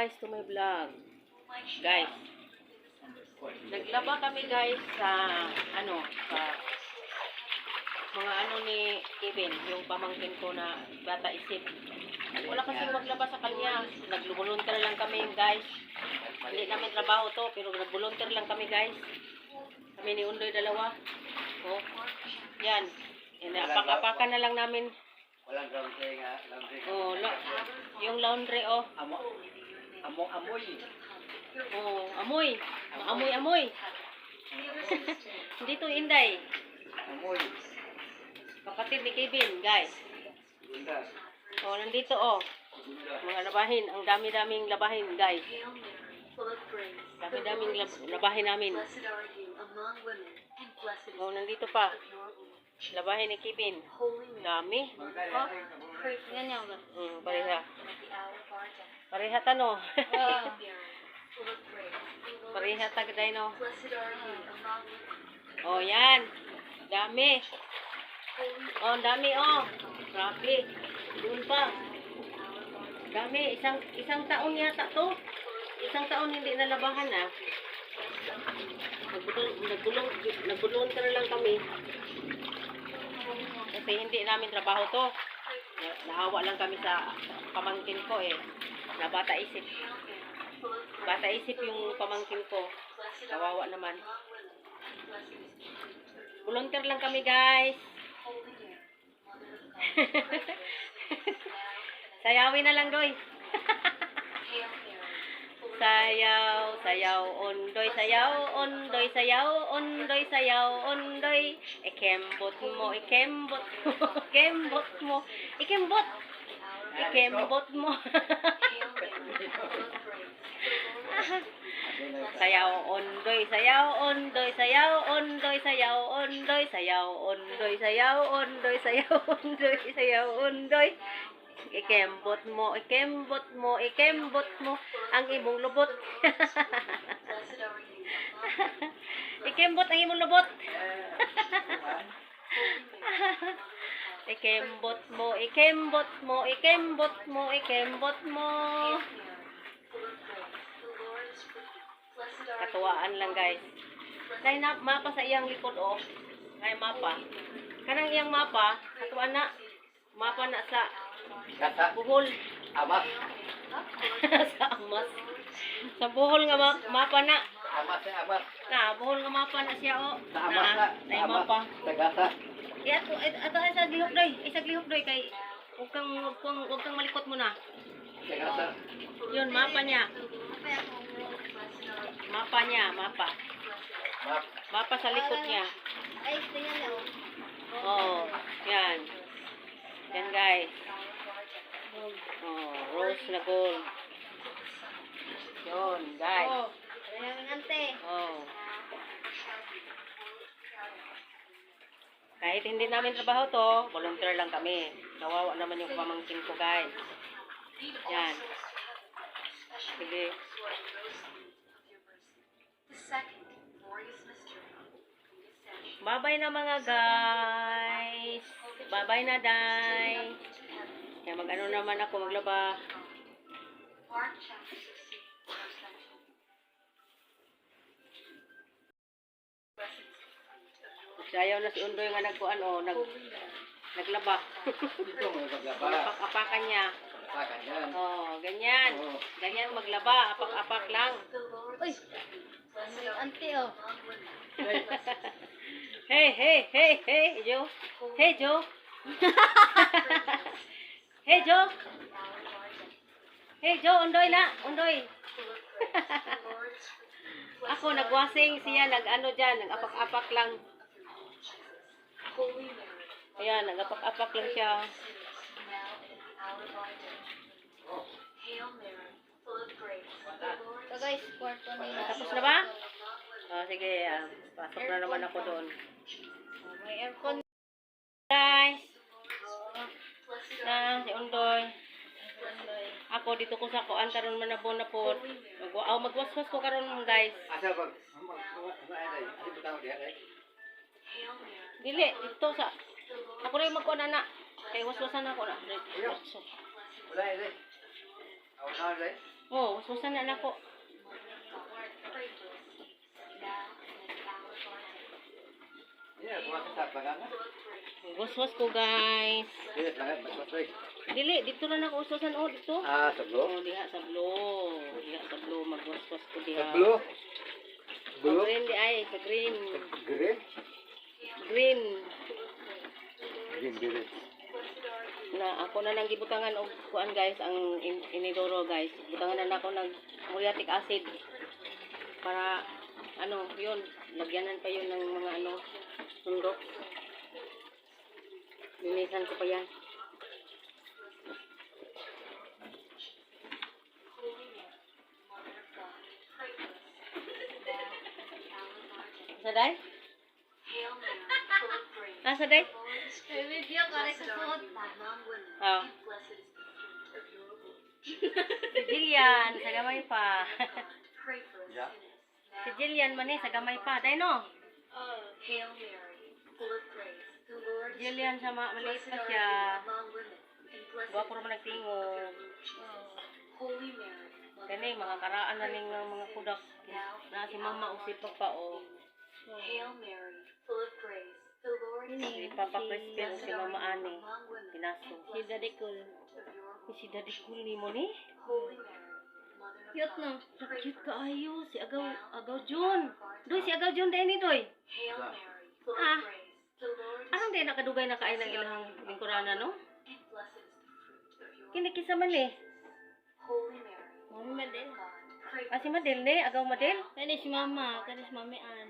guys to my vlog. Guys, naglaba kami guys sa ano, sa mga ano ni Kevin, yung pamangkin ko na bata isip. Wala kasi maglaba sa kanya. Nag-volunteer lang kami guys. Hindi namin trabaho to, pero nag-volunteer lang kami guys. Kami ni Undoy dalawa. Oh. Yan. Yan, apak-apakan na lang namin. Walang laundry nga, laundry. Oh, la- yung laundry oh. Amo, amo, amoy. Oh, amoy. Amoy, amoy. Dito, Inday. Amoy. Kapatid ni Kevin, guys. Gunda. Oh, nandito, oh. Mga labahin. Ang dami-daming labahin, guys. Dami-daming lab- labahin namin. Oh, nandito pa. Labahin ni Kevin. Dami. For Ganyan. Mm, pareha. Pareha is pareha tagaday, no? Blessed are you among women. Oh, yan. Dami. Oh, dami, oh. Grabe. Doon pa. Dami. Isang, isang taon yata to. Isang taon hindi nalabahan, ah. Nagbulong, nagbulong, nagbulong ka na lang kami. Kasi hindi namin trabaho to. Na- Naawa lang kami sa pamangkin ko eh. Na bata isip. Bata isip yung pamangkin ko. Kawawa naman. Volunteer lang kami guys. Sayawin na lang doy. Sayaw, sayaw, ondoy, sayaw, ondoy, sayaw, ondoy, sayaw, ondoy. Ikembot mo, ikembot mo, ikembot mo, ikembot, ikembot mo. Sayaw, ondoy, sayaw, ondoy, sayaw, ondoy, sayaw, ondoy, sayaw, ondoy, sayaw, ondoy, sayaw, ondoy, sayaw, ondoy. Ikembot mo, ikembot mo, ikembot mo ang imong lubot. Ikembot ang imong lubot. ikembot mo, ikembot mo, ikembot mo, ikembot mo. Katuwaan lang guys. Dahil na mapa sa iyang likod oh. Ay mapa. Kanang iyang mapa, katuwaan na. Mapa na sa Kata, buhol. amas. sa amas. Sa buhol nga ma- mapa na. Amas na amas. Na, buhol nga mapa na siya oh. Sa amas na. Na, na amas. mapa. Sa gasa. Eh, ato, eh, ato, ay, sa lihok doy. Ay, sa lihok doy kay Huwag kang, huwag kang, huwag kang malikot muna. Yun, mapa niya. Mapa niya, mapa. Map. Mapa sa likod niya. Ay, tingnan niyo. Oh, yan. Yan guys. Oh, rose na gold. Yun, guys. Oh, ayan ante. Oh. Kahit hindi namin trabaho to, volunteer lang kami. Nawawa naman yung pamangkin ko, guys. Yan. Sige. Bye-bye na mga guys. Bye-bye na, Day. Kaya mag-ano naman ako, maglaba. Mark Sayaw na si Undoy nga nagkuan, oh, nag, naglaba. Dito mo maglaba. Apak-apakan niya. Apakan yan. Oh, ganyan. Oo. Ganyan maglaba, apak-apak lang. Are Ante, oh. Hey, hey, hey, hey, Joe. Hey, Joe. hey, Joe. Hey, Joe, undoy na, undoy. Ako, nagwasing siya, nag-ano dyan, nag-apak-apak lang. Ayan, nag-apak-apak lang siya. is guys, kwarto nila. Tapos na ba? Oh, sige, ah, pasok na naman ako doon. May aircon. Guys, na, si Undoy. Ako, dito ko sa kuan karon manabon na po. Mag oh, magwaswas ko karon guys. Asa pag, ano ay, ano ba tawag diyan ay? Dili, dito sa... Ako rin magkuhan na Kay waswasan ako na. Wala ay, ay. Awan na ay. Oh, susan na paganga. Waswas ko guys. Dili, dito na nako susan oh dito. Ah, sa blue. Oh, diha sa blue. Diha sa blue magwaswas ko diha. Sa blue. Sa Blue. green di ay, sa green. Green. Green. Green, green. Na ako na nang gibutangan og kuan guys ang in, inidoro guys. Butangan na nako ng muriatic acid para ano, yun, lagyanan pa yun ng mga ano, sundok. Linisan ko pa yan. Sa day? Hail Mary, full of grace. Ah, sa day? Video ka rin sa of your womb. Si Jillian, sa gamay pa. Yeah. si Jillian man eh, sa gamay pa. Day no? Jillian sa ma maliit pa siya. Gwapo naman nagtingog. Holy Mary, Kani, of mga God, karaan na ning mga kudak. Na si mama hour of usip our pa o. Amen. Hail Mary, Si. Papa Crispin o si Mama Ani. Pinaso. Si Daddy Cool. Si Daddy. Cool ni mo ni. Cute, no? pray Cute kaayo. Si Agaw, Agaw Jun. Doy, si Agaw Jun day ni Doy. Sa- Ah. Anong you. nakadugay na kain ng ilang lingkurana no? Kinikisa man eh. Mami Madel. Ah, si. Madel ni. Agaw Madel. Kani si Mama, kani si Mami Ann.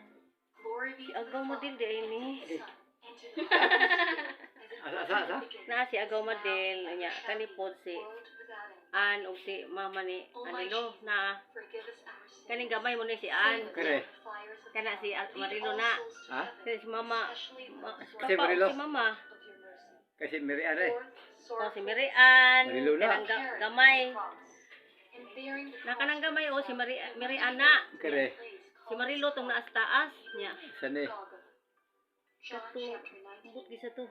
Si Agaw Madel Father, day ni. and to the Son, and to the Holy Spirit, as it Asa, was asa, in the asa? beginning, Na si Agaw Madel. Anya, shall kani be, pod si. An o si mama ni Anilo na kaning gamay mo ni si An. Kare. Kana si Marilo na. Ha? Kasi si mama, ma, Si papa Marilo. si mama. Kasi Mary Ann eh. O si Marian. Marilo na. Kanang ga- gamay. cross. And bearing the Na kanang cross gamay o of si Mari the Mariana. Kare. Si Marilo tong naas taas niya. Kato, chapter 19, Bukod gisa to.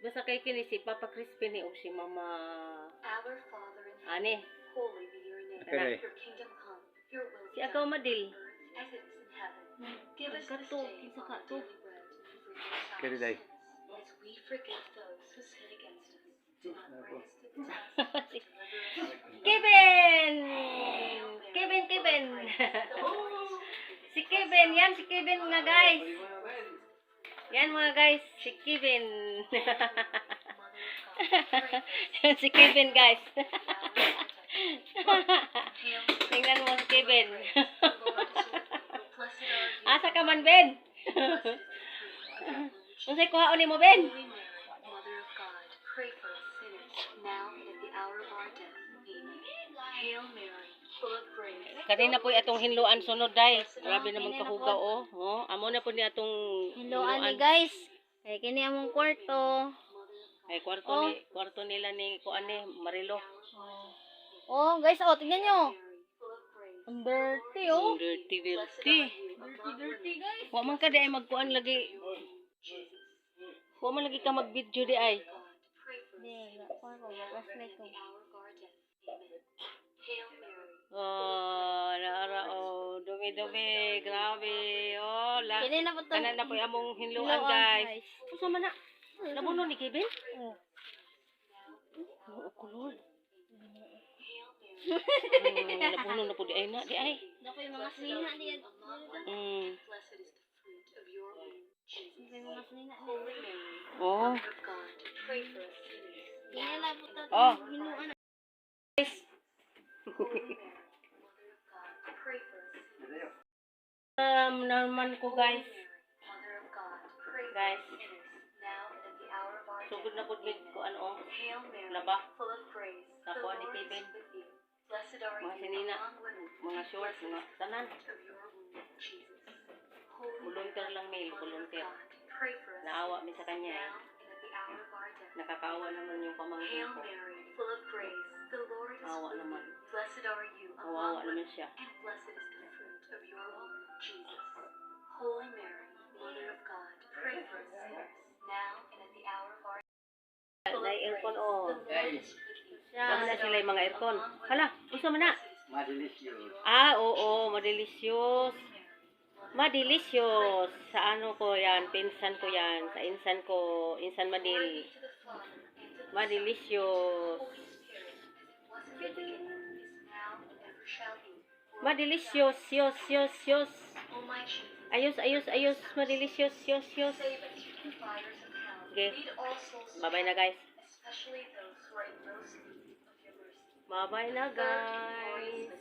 Verse 17. Basta kay kini si Papa Crispin ni o si Mama Our Father in heaven, Ani. holy be your name. Kare. Your kingdom come, your will Si be Agaw done Madil. on earth as it is in heaven. Give us this Kato, day kinsa our ka to? daily bread, and forgive us our day. sins, as we forgive those who sin against us. Do not bring us to the test, but Si- deliver us from evil. Kevin! Kevin, Kevin! si Kevin, yan si Kevin nga guys. Yan mga guys, si Kevin. Si Kevin guys. Tingnan mo si Kevin. Asa ka man, Ben? Unsay kuhaon ni mo, Ben? Kanina po atong hinluan sunod day. Grabe naman kahugaw oh. Oh, amo na po ni atong Hello, ani guys. Kay kini among kwarto. Ay kwarto Oh. ni kwarto nila ni kuan ni Marilo. Oh, guys, oh, tingnan grace. Ang dirty, oh. Dirty Blessed dirty. you among Dirty, guys. Wa man ka di ay magkuan lagi. Wa man lagi ka mag-video di ay. Di, kuha ko, na at ito. the oh, dumi-dumi, grabe. Oh, la. Kini na po to. Kanan na po yung among hinluan guys. Usa man na. Nabuno ni Kevin? Oh. Oo, Mary, Hmm, nabuno na po di ay na di ay. Dako yung mga sinina diyan. among Mm. women, blessed is naman ko guys. Guys. Sugod na po ko ano Laba. Nakuha ni Kevin. Mga sinina, mga shorts, mga tanan. Volunteer lang mail, volunteer. Naawa mi sa kanya eh. Nakakaawa naman yung pamangkin ko. Awa naman. among naman siya. and blessed is the of your womb, Jesus. Holy Mary, Mother of God, pray for us sinners, now and at the hour of our death. Of Nai-aircon grace, oh. Lord. Sama na sila yung mga aircon. Hala, usa man na. Madelisyon. Ah, oo, madelisyos. Madelisyos. Sa ano ko yan, pinsan ko yan. Sa insan ko, insan Madil. Madelisyos. Madelisyos, yos, yos, yos. Ayos, ayos, ayos. Madelisyos, yos, yos. Okay. Bye-bye na guys. Bye-bye na guys.